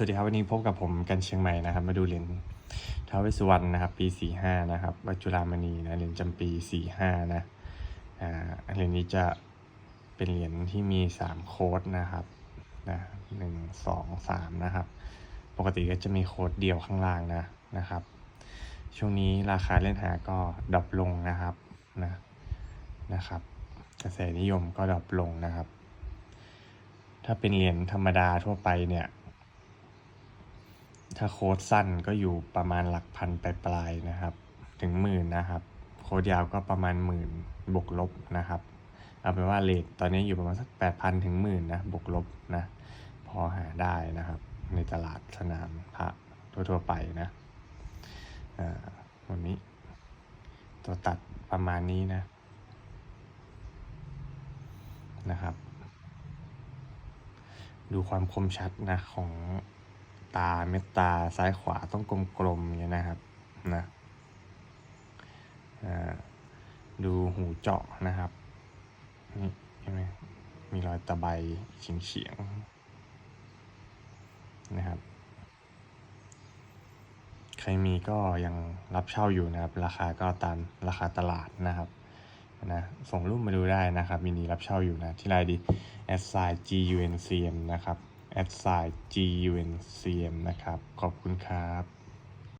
สวัสดีครับ วันนี้พบกับผมกันเชียงใหม่นะครับ มาดูเหรียญท้าวเวสสุวรรณนะครับ ปี 45 นะครับวัจุฬามณีนะเหรียญจำปี 45 นะอ่าเหรียญนี้จะเป็นเหรียญที่มี 3 โค้ดนะครับนะหนึ่งสองสามนะครับ ปกติก็จะมีโค้ดเดียวข้างล่างนะนะครับ ช่วงนี้ราคาเล่นหาก็ดรอปลงนะครับนะนะครับ กระแสนิยมก็ดรอปลงนะครับ ถ้าเป็นเหรียญธรรมดาทั่วไปเนี่ย ถ้าโค้ดสั้นก็อยู่ประมาณหลักพันปลายๆนะครับ ถึงหมื่นนะครับ โค้ดยาวก็ประมาณหมื่นบวกลบนะครับ เอาเป็นว่าเลทตอนนี้อยู่ประมาณสักแปดพันถึงหมื่นนะบวกลบนะ พอหาได้นะครับ ในตลาดสนามพระทั่วๆไปนะวันนี้ ตัวตัดประมาณนี้นะนะครับ ดูความคมชัดนะของ ตาเม็ดตาซ้ายขวาต้องกลมๆอย่างนี้นะครับนะดูหูเจาะนะครับนี่ใช่ไหมมีรอยตะไบเฉียงเฉียงๆนะครับ ใครมีก็ยังรับเช่าอยู่นะครับ ราคาก็ตามราคาตลาดนะครับนะส่งรูปมาดูได้นะครับมินีรับเช่าอยู่นะที่ไลน์ดี s i g u n c m นะครับ s i g u n c m นะครับ ขอบคุณครับ